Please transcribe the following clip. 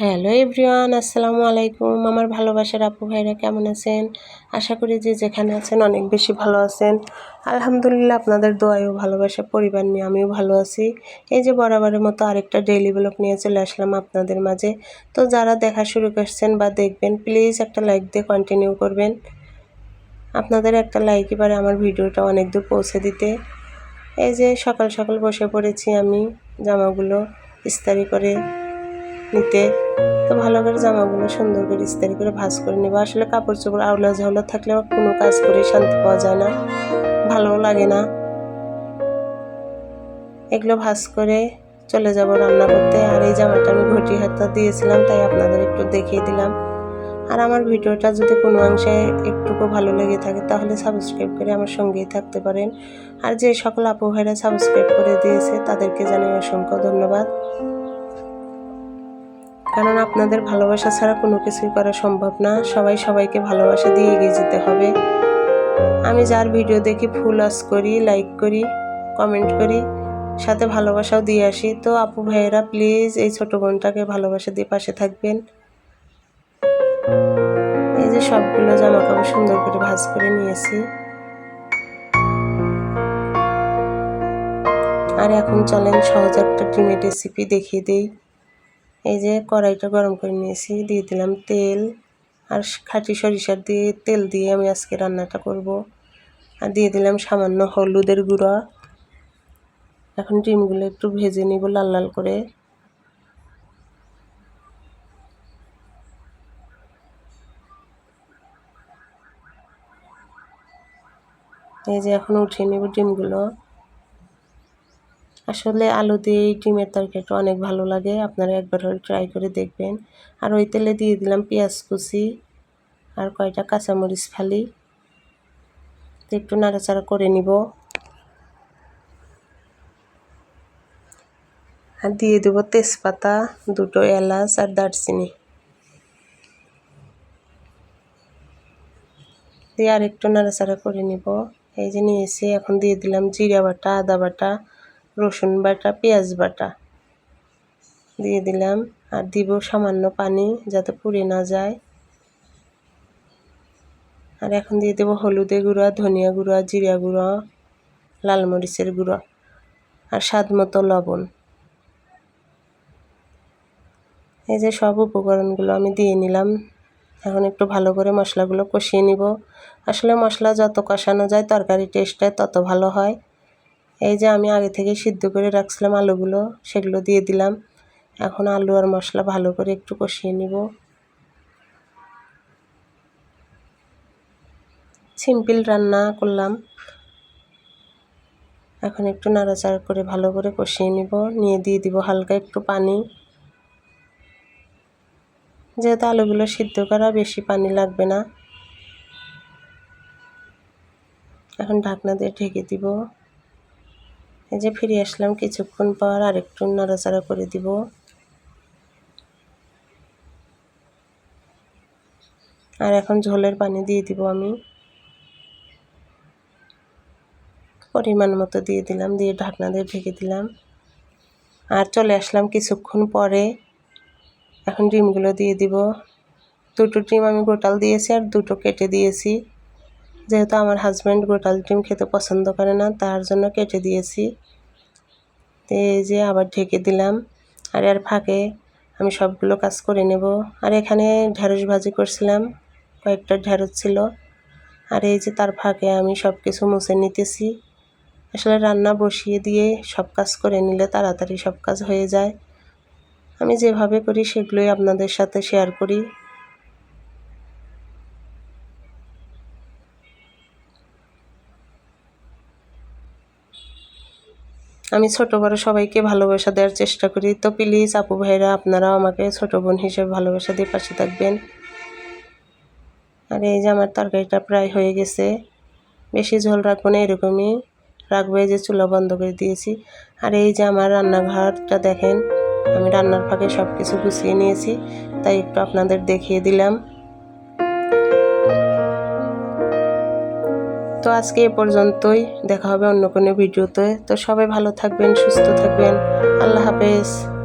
Hello everyone, আসসালামু আলাইকুম। আমার ভালোবাসার আপু ভাইরা কেমন আছেন? আশা করি যে যেখানে আছেন অনেক বেশি ভালো আছেন। আলহামদুলিল্লাহ আপনাদের দোয়ায়ও ভালোবাসা পরিবার নিয়ে আমিও ভালো আছি। এই যে বরাবরের মতো আরেকটা ডেইলি ব্লগ নিয়ে চলে আসলাম আপনাদের মাঝে। তো যারা দেখা শুরু করছেন বা দেখবেন প্লিজ একটা লাইক দিয়ে কন্টিনিউ করবেন। আপনাদের একটা লাইকই পারে আমার ভিডিওটা অনেক দূর পৌঁছে দিতে। এই যে সকাল সকাল বসে পড়েছি আমি জামাগুলো ইস্তারি করে নিতে। তো ভালো করে জামাগুলো সুন্দর করে ইস্তারি করে ভাজ করে নেব। আসলে কাপড় চোপড় আউলা ঝাউলা থাকলে কোনো কাজ করে শান্তি পাওয়া যায় না। ভালোও লাগে না। এগুলো ভাজ করে চলে যাব রান্না করতে। আর এই জামাটা আমি ঘটি হাতা দিয়েছিলাম, তাই আপনাদের একটু দেখিয়ে দিলাম। আর আমার ভিডিওটা যদি কোনো অংশে একটুকু ভালো লেগে থাকে, তাহলে সাবস্ক্রাইব করে আমার সঙ্গেই থাকতে পারেন। আর যে সকল আপু ভাইরা সাবস্ক্রাইব করে দিয়েছে, তাদেরকে জানাই অসংখ্য ধন্যবাদ। কারণ আপনাদের ভালোবাসা ছাড়া কোনো কিছুই করা সম্ভব না। সবাই সবাইকে ভালোবাসা দিয়ে এগিয়ে যেতে হবে। আমি যার ভিডিও দেখি, ফুল আস করি লাইক করি কমেন্ট করি, সাথে ভালোবাসাও দিয়ে আসি। তো আপু ভাইয়েরা প্লিজ এই ছোট বোনটাকে ভালোবাসা দিয়ে পাশে থাকবেন। এই যে সবগুলো জামা কাপড় সুন্দর করে ভাজ করে নিয়েছি। আর এখন চলেন সহজ একটা ডিমের রেসিপি দেখিয়ে দিই। এই যে কড়াইটা গরম করে নিয়েছি, দিয়ে দিলাম তেল আর খাঁটি সরিষার দিয়ে তেল দিয়ে আমি আজকে রান্নাটা করব। আর দিয়ে দিলাম সামান্য হলুদের গুঁড়া। এখন ডিমগুলো একটু ভেজে নিব লাল লাল করে। এই যে এখন উঠিয়ে নেব ডিমগুলো। আসলে আলু দিয়ে এই ডিমের তরকারিটা অনেক ভালো লাগে। আপনারা একবার হলে ট্রাই করে দেখবেন। আর ওই তেলে দিয়ে দিলাম পেঁয়াজ কুচি আর কয়টা কাঁচামরিচ ফালি। তো একটু নাড়াচাড়া করে নিব। আর দিয়ে দেব তেজপাতা, দুটো এলাচ আর দারচিনি। দিয়ে আর একটু নাড়াচাড়া করে নিব। এই যে নিয়েছি এখন দিয়ে দিলাম জিরা বাটা, আদা বাটা রসুন বাটা, পেঁয়াজ বাটা দিয়ে দিলাম। আর দিব সামান্য পানি যাতে পুড়ে না যায়। আর এখন দিয়ে দেবো হলুদে গুঁড়া, ধনিয়া গুঁড়া, জিরা গুঁড়া, লাল মরিচের গুঁড়া আর স্বাদ মতো লবণ। এই যে সব উপকরণগুলো আমি দিয়ে নিলাম। এখন একটু ভালো করে মশলাগুলো কষিয়ে নিব। আসলে মশলা যত কষানো যায়, তরকারি টেস্টটা তত ভালো হয়। এই যে আমি আগে থেকে সিদ্ধ করে রাখছিলাম আলুগুলো, সেগুলো দিয়ে দিলাম। এখন আলু আর মশলা ভালো করে একটু কষিয়ে নিব। সিম্পল রান্না করলাম। এখন একটু নাড়াচাড়া করে ভালো করে কষিয়ে নিব। নিয়ে দিয়ে দিব হালকা একটু পানি। যেহেতু আলুগুলো সিদ্ধ করা বেশি পানি লাগবে না। এখন ঢাকনা দিয়ে ঢেকে দিব। এই যে ফিরে আসলাম, কিছুক্ষণ পর আর একটু নাড়াচাড়া করে দিব। আর এখন ঝোলের পানি দিয়ে দিব আমি। পরিমাণ মতো দিয়ে দিলাম, দিয়ে ঢাকনা দিয়ে ঢেকে দিলাম। আর চলে আসলাম কিছুক্ষণ পরে। এখন ডিমগুলো দিয়ে দিব। দুটো ডিম আমি গোটাল দিয়েছি আর দুটো কেটে দিয়েছি। যেহেতু আমার হাজব্যান্ড গোটাল ডিম খেতে পছন্দ করে না, তার জন্য কেটে দিয়েছি। এই যে আবার ঢেকে দিলাম। আর এর ফাঁকে আমি সবগুলো কাজ করে নেব। আর এখানে ঢ্যাঁড়স ভাজি করছিলাম, কয়েকটা ঢ্যাঁড়স ছিল। আর এই যে তার ফাঁকে আমি সব কিছু মুছে নিতেছি। আসলে রান্না বসিয়ে দিয়ে সব কাজ করে নিলে তাড়াতাড়ি সব কাজ হয়ে যায়। আমি যেভাবে করি সেগুলোই আপনাদের সাথে শেয়ার করি। আমি ছোট বড় সবাইকে ভালোবাসা দেওয়ার চেষ্টা করি। তো প্লিজ, আপু ভাইরা, আপনারাও আমাকে ছোট বোন হিসেবে ভালোবাসা দিয়ে পাশে থাকবেন। আর এই যে আমার তরকারিটা প্রায় হয়ে গেছে। বেশি ঝোল রাখব না, এরকমই রাখব। যে চুলা বন্ধ করে দিয়েছি। আর এই যে আমার রান্নাঘরটা দেখেন, আমি রান্নার ফাঁকে সব কিছু গুছিয়ে নিয়েছি, তাই একটু আপনাদের দেখিয়ে দিলাম। তো আজকে এ পর্যন্তই। দেখা হবে অন্য কোনো ভিডিওতে। তো সবাই ভালো থাকবেন, সুস্থ থাকবেন। আল্লাহ হাফেজ।